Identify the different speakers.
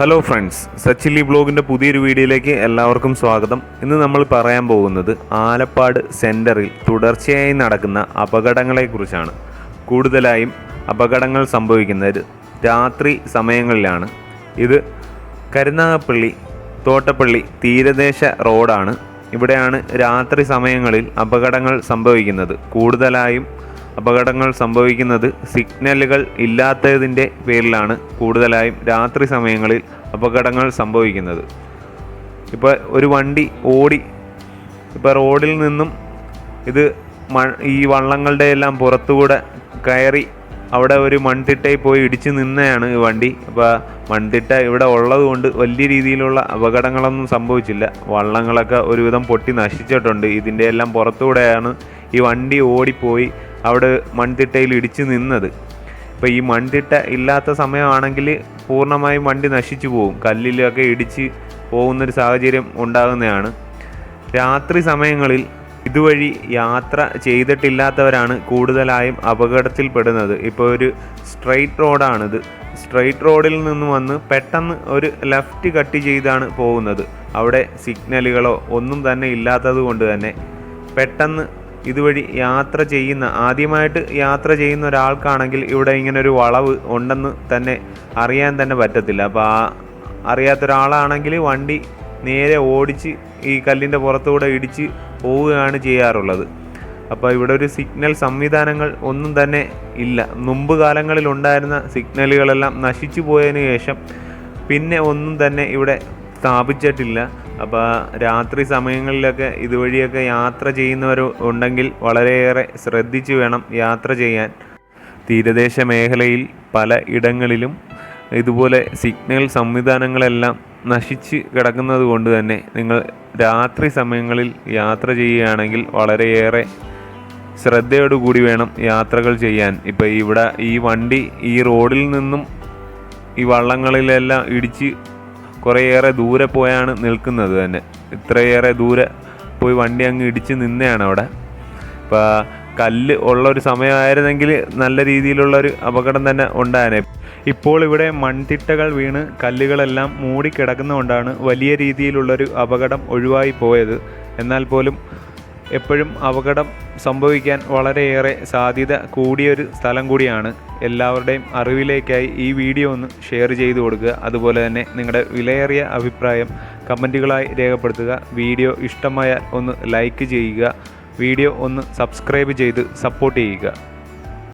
Speaker 1: hello friends സച്ചിലി ബ്ലോഗിൻ്റെ പുതിയൊരു വീഡിയോയിലേക്ക് എല്ലാവർക്കും സ്വാഗതം ഇന്ന് നമ്മൾ പറയാൻ പോകുന്നത് ആലപ്പാട് സെൻറ്ററിൽ തുടർച്ചയായി നടക്കുന്ന അപകടങ്ങളെക്കുറിച്ചാണ് കൂടുതലായും അപകടങ്ങൾ സംഭവിക്കുന്നത് രാത്രി സമയങ്ങളിലാണ് ഇത് കരുനാഗപ്പള്ളി തോട്ടപ്പള്ളി തീരദേശ റോഡാണ് ഇവിടെയാണ് രാത്രി സമയങ്ങളിൽ അപകടങ്ങൾ സംഭവിക്കുന്നത് കൂടുതലായും അപകടങ്ങൾ സംഭവിക്കുന്നത് സിഗ്നലുകൾ ഇല്ലാത്തതിൻ്റെ പേരിലാണ് കൂടുതലായും രാത്രി സമയങ്ങളിൽ അപകടങ്ങൾ സംഭവിക്കുന്നത് ഇപ്പോൾ ഒരു വണ്ടി ഓടി ഇപ്പോൾ റോഡിൽ നിന്നും ഇത് മ ഈ വള്ളങ്ങളുടെ എല്ലാം പുറത്തുകൂടെ കയറി അവിടെ ഒരു മൺതിട്ടയിൽ പോയി ഇടിച്ചു നിന്നെയാണ് ഈ വണ്ടി അപ്പോൾ മൺതിട്ട ഇവിടെ ഉള്ളതുകൊണ്ട് വലിയ രീതിയിലുള്ള അപകടങ്ങളൊന്നും സംഭവിച്ചില്ല വള്ളങ്ങളൊക്കെ ഒരുവിധം പൊട്ടി നശിച്ചിട്ടുണ്ട് ഇതിൻ്റെ എല്ലാം പുറത്തുകൂടെയാണ് ഈ വണ്ടി ഓടിപ്പോയി അവിടെ മൺതിട്ടയിൽ ഇടിച്ചു നിന്നത് ഇപ്പോൾ ഈ മൺതിട്ട ഇല്ലാത്ത സമയമാണെങ്കിൽ പൂർണ്ണമായും വണ്ടി നശിച്ചു പോകും കല്ലിലൊക്കെ ഇടിച്ച് പോകുന്നൊരു സാഹചര്യം ഉണ്ടാകുന്നതാണ് രാത്രി സമയങ്ങളിൽ ഇതുവഴി യാത്ര ചെയ്തിട്ടില്ലാത്തവരാണ് കൂടുതലായും അപകടത്തിൽപ്പെടുന്നത് ഇപ്പോൾ ഒരു സ്ട്രെയിറ്റ് റോഡാണിത് സ്ട്രെയിറ്റ് റോഡിൽ നിന്ന് വന്ന് പെട്ടെന്ന് ഒരു ലെഫ്റ്റ് കട്ട് ചെയ്താണ് പോകുന്നത് അവിടെ സിഗ്നലുകളോ ഒന്നും തന്നെ ഇല്ലാത്തത് കൊണ്ട് തന്നെ പെട്ടെന്ന് ഇതുവഴി യാത്ര ചെയ്യുന്ന ആദ്യമായിട്ട് യാത്ര ചെയ്യുന്ന ഒരാൾക്കാണെങ്കിൽ ഇവിടെ ഇങ്ങനെ ഒരു വളവ് ഉണ്ടെന്ന് തന്നെ അറിയാൻ തന്നെ പറ്റത്തില്ല അപ്പോൾ ആ അറിയാത്ത ഒരാളാണെങ്കിൽ വണ്ടി നേരെ ഓടിച്ച് ഈ കല്ലിൻ്റെ പുറത്തുകൂടെ ഇടിച്ച് പോവുകയാണ് ചെയ്യാറുള്ളത് അപ്പോൾ ഇവിടെ ഒരു സിഗ്നൽ സംവിധാനങ്ങൾ ഒന്നും തന്നെ ഇല്ല മുമ്പ് കാലങ്ങളിൽ ഉണ്ടായിരുന്ന സിഗ്നലുകളെല്ലാം നശിച്ചു പോയതിനു ശേഷം പിന്നെ ഒന്നും തന്നെ ഇവിടെ സ്ഥാപിച്ചിട്ടില്ല അപ്പോൾ രാത്രി സമയങ്ങളിലൊക്കെ ഇതുവഴിയൊക്കെ യാത്ര ചെയ്യുന്നവർ ഉണ്ടെങ്കിൽ വളരെയേറെ ശ്രദ്ധിച്ചു വേണം യാത്ര ചെയ്യാൻ തീരദേശ മേഖലയിൽ പല ഇടങ്ങളിലും ഇതുപോലെ സിഗ്നൽ സംവിധാനങ്ങളെല്ലാം നശിച്ച് കിടക്കുന്നത് കൊണ്ട് തന്നെ നിങ്ങൾ രാത്രി സമയങ്ങളിൽ യാത്ര ചെയ്യുകയാണെങ്കിൽ വളരെയേറെ ശ്രദ്ധയോടുകൂടി വേണം യാത്രകൾ ചെയ്യാൻ ഇപ്പോൾ ഇവിടെ ഈ വണ്ടി ഈ റോഡിൽ നിന്നും ഈ വള്ളങ്ങളിലെല്ലാം ഇടിച്ച് കുറേയേറെ ദൂരെ പോയാണ് നിൽക്കുന്നത് തന്നെ ഇത്രയേറെ ദൂരെ പോയി വണ്ടി അങ്ങ് ഇടിച്ച് നിന്നെയാണ് അവിടെ അപ്പോൾ കല്ല് ഉള്ള ഒരു സമയമായിരുന്നെങ്കിൽ നല്ല രീതിയിലുള്ള ഒരു അപകടം തന്നെ ഉണ്ടായനെ ഇപ്പോൾ ഇവിടെ മൺതിട്ടകൾ വീണ് കല്ലുകളെല്ലാം മൂടിക്കിടക്കുന്നതുകൊണ്ടാണ് വലിയ രീതിയിലുള്ളൊരു അപകടം ഒഴിവായി പോയത് എന്നാൽ പോലും എപ്പോഴും അപകടം സംഭവിക്കാൻ വളരെയേറെ സാധ്യത കൂടിയൊരു സ്ഥലം കൂടിയാണ് എല്ലാവരുടെയും അറിവിലേക്കായി ഈ വീഡിയോ ഒന്ന് ഷെയർ ചെയ്തു കൊടുക്കുക അതുപോലെ തന്നെ നിങ്ങളുടെ വിലയേറിയ അഭിപ്രായം കമൻറ്റുകളായി രേഖപ്പെടുത്തുക വീഡിയോ ഇഷ്ടമായാൽ ഒന്ന് ലൈക്ക് ചെയ്യുക വീഡിയോ ഒന്ന് സബ്സ്ക്രൈബ് ചെയ്ത് സപ്പോർട്ട് ചെയ്യുക